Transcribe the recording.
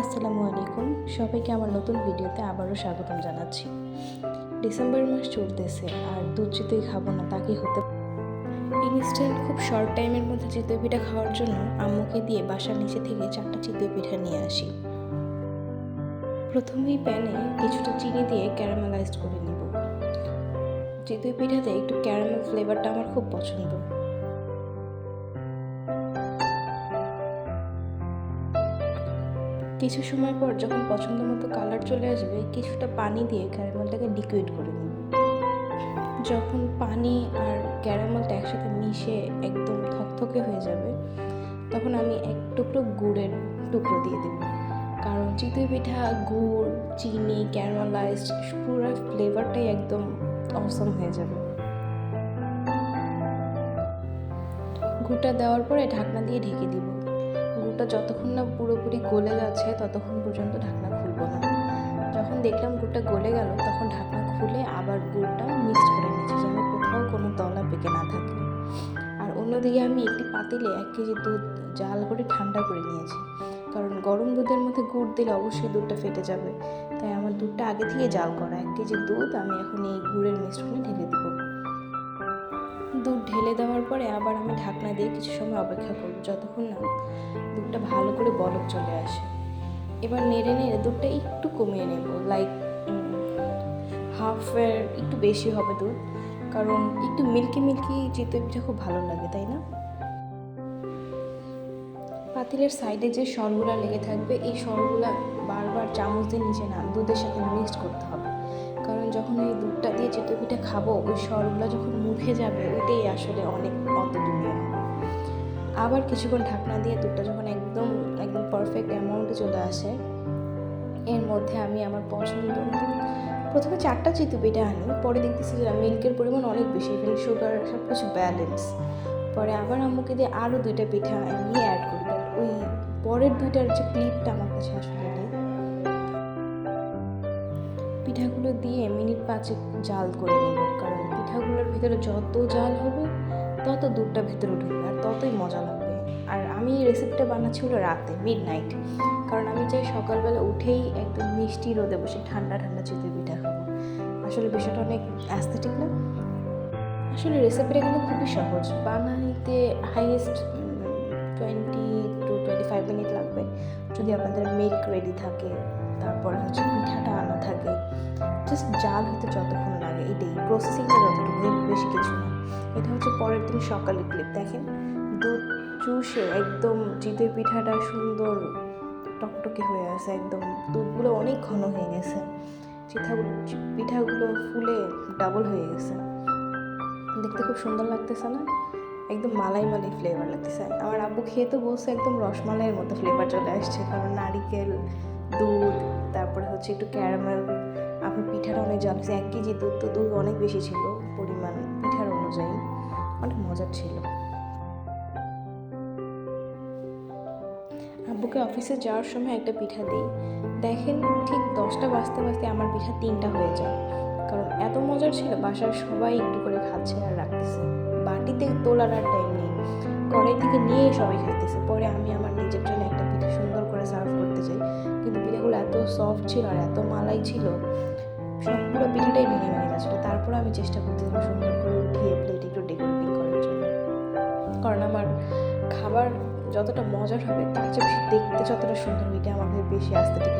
আসসালামু আলাইকুম। সবাইকে আমার নতুন ভিডিওতে আবারও স্বাগতম জানাচ্ছি। ডিসেম্বর মাস চলতেছে আর দুধ চিতই খাব না তা কি হতে ইনস্ট্যান্ট খুব শর্ট টাইমের মধ্যে চিতই পিঠা খাওয়ার জন্য আম্মুকে দিয়ে বাসার নিচে থেকে চারটা চিতই পিঠা নিয়ে আসি। প্রথমেই প্যানে কিছুটা চিনি দিয়ে ক্যারামেলাইজড করে নিব। চিতই পিঠাতে একটু ক্যারামেল ফ্লেভারটা আমার খুব পছন্দ। কিছু সময় পর যখন পছন্দ মতো কালার চলে আসবে, কিছুটা পানি দিয়ে ক্যারামেলটাকে লিকুইড করে নেব। যখন পানি আর ক্যারামেলটা একসাথে মিশে একদম থকথকে হয়ে যাবে, তখন আমি এক টুকরো গুড়ের টুকরো দিয়ে দেব। কারণ চিতই পিঠা, গুড়, চিনি ক্যারামেলাইজড পুরো ফ্লেভারটাই একদম অসম হয়ে যাবে। গুড়টা দেওয়ার পরে ঢাকনা দিয়ে ঢেকে দিব। গুড়টা যতক্ষণ না পুরোপুরি গলে যাচ্ছে, ততক্ষণ পর্যন্ত ঢাকনা খুলবো না। যখন দেখলাম গুড়টা গলে গেল, তখন ঢাকনা খুলে আবার গুড়টা মিক্সড করে নিচ্ছি, যেন কোথাও কোনো দলা পেকে না থাকে। আর অন্যদিকে আমি একটি পাতিলে এক কেজি দুধ জাল করে ঠান্ডা করে নিয়েছি। কারণ গরম দুধের মধ্যে গুড় দিলে অবশ্যই দুধটা ফেটে যাবে। তাই আমার দুধটা আগে থেকে জাল করা, এক কেজি দুধ আমি এখন এই গুড়ের মিশ্রণে ঢেলে দিব। দুধ ঢেলে দেওয়ার পরে আবার আমি ঢাকনা দিয়ে কিছু সময় অপেক্ষা করব, যতক্ষণ না দুধটা ভালো করে বলক চলে আসে। এবার নেড়ে নেড়ে দুধটা একটু কমিয়ে নেব লাইক হাফের একটু বেশি হবে দুধ, কারণ একটু মিল্কি মিল্কি চিতই পিঠা খুব ভালো লাগে, তাই না? পাতিলের সাইডে যে সরগুলা লেগে থাকবে, এই সরগুলা বারবার চামচ দিয়ে নিচে না, দুধের সাথে মিক্সড করতে হবে। কারণ যখন এই দুধটা দিয়ে চিতই পিঠা খাব, ওই সরগুলো যখন মুখে যাবে, ওইটাই আসলে অনেক অতুলনীয়। আবার কিছুক্ষণ ঢাকনা দিয়ে দুধটা যখন একদম একদম পারফেক্ট অ্যামাউন্টে চলে আসে, এর মধ্যে আমি আমার পছন্দ প্রথমে চারটা চিতই পিঠা আনি, পরে দেখতেছি যে মিল্কের পরিমাণ অনেক বেশি, এখানে সুগার সব কিছু ব্যালেন্স পরে আবার আম্মুকে দিয়ে আরও দুইটা পিঠা আমি অ্যাড করি ওই পরের দুইটার যে ক্লিপটা আমার কাছে আসলে পিঠাগুলো দিয়ে মিনিট পাঁচেক জাল করে নেব। কারণ পিঠাগুলোর ভিতরে যত জাল হবে, তত দুধটা ভেতরে ঢুকবে আর ততই মজা লাগবে। আর আমি এই রেসিপিটা বানাচ্ছি রাতে মিড নাইট কারণ আমি চাই সকালবেলা উঠেই একদম মিষ্টি রোদে বসে ঠান্ডা ঠান্ডা চিতই পিঠা খাব। আসলে বিষয়টা অনেক অ্যাস্থেটিক না? আসলে রেসিপিটা কিন্তু খুবই সহজ। বানাইতে highest twenty two twenty five minute লাগবে। যদি আপনাদের মিল্ক রেডি থাকে, তারপরে হচ্ছে পিঠাটা আনা থাকে। জাস্ট জাল হতে যতক্ষণ লাগে এটাই প্রসেসিংটা যতটুকু বেশি কিছু না। এটা হচ্ছে পরের দিন সকালে ক্লিপ দেখেন। দুধ চুষে একদম চিতই পিঠাটা সুন্দর টকটকে হয়ে আছে, একদম দুধগুলো অনেক ঘন হয়ে গেছে। চিঠাগুলো পিঠাগুলো ফুলে ডাবল হয়ে গেছে। দেখতে খুব সুন্দর লাগতেছে না? একদম মালাই মালাই ফ্লেভার লাগতেছে। আমার আব্বু খেয়ে তো বলছে একদম রসমালাইয়ের মতো ফ্লেভার চলে আসছে। কারণ নারিকেল, দুধ, তারপরে হচ্ছে একটু ক্যারামেল আপনার পিঠাটা অনেক জানছে এক কেজি দুধ, তো দুধ অনেক বেশি ছিল পরিমাণ পিঠার অনুযায়ী। অনেক মজার ছিল। আব্বুকে অফিসে যাওয়ার সময় একটা পিঠা দিই। দেখেন ঠিক দশটা বাজতে বাজতে আমার পিঠা তিনটা হয়ে যায়। কারণ এত মজার ছিল, বাসার সবাই একটু করে খাচ্ছে আর রাখতেছে। বাটিতে তোলার আর টাইম নেই। কড়াই থেকে নিয়ে সবাই খাইতেছে। পরে আমি আমার নিজের জন্য একটা পিঠা সুন্দর করে সার্ভ করতে চাই কিন্তু পিঠাগুলো এত সফট ছিল আর এত মালাই ছিল সবগুলো পিঠাটাই ভেঙে ভেঙে যাচ্ছিল। তারপরে আমি চেষ্টা করতেছিলাম সুন্দর করে উঠিয়ে প্লেট একটু ডেকোরেটিং করার জন্য। কারণ আমার খাবার যতটা মজার হবে, তার চেয়ে দেখতে যতটা সুন্দর এটা কাছে বেশি আস্থেটিক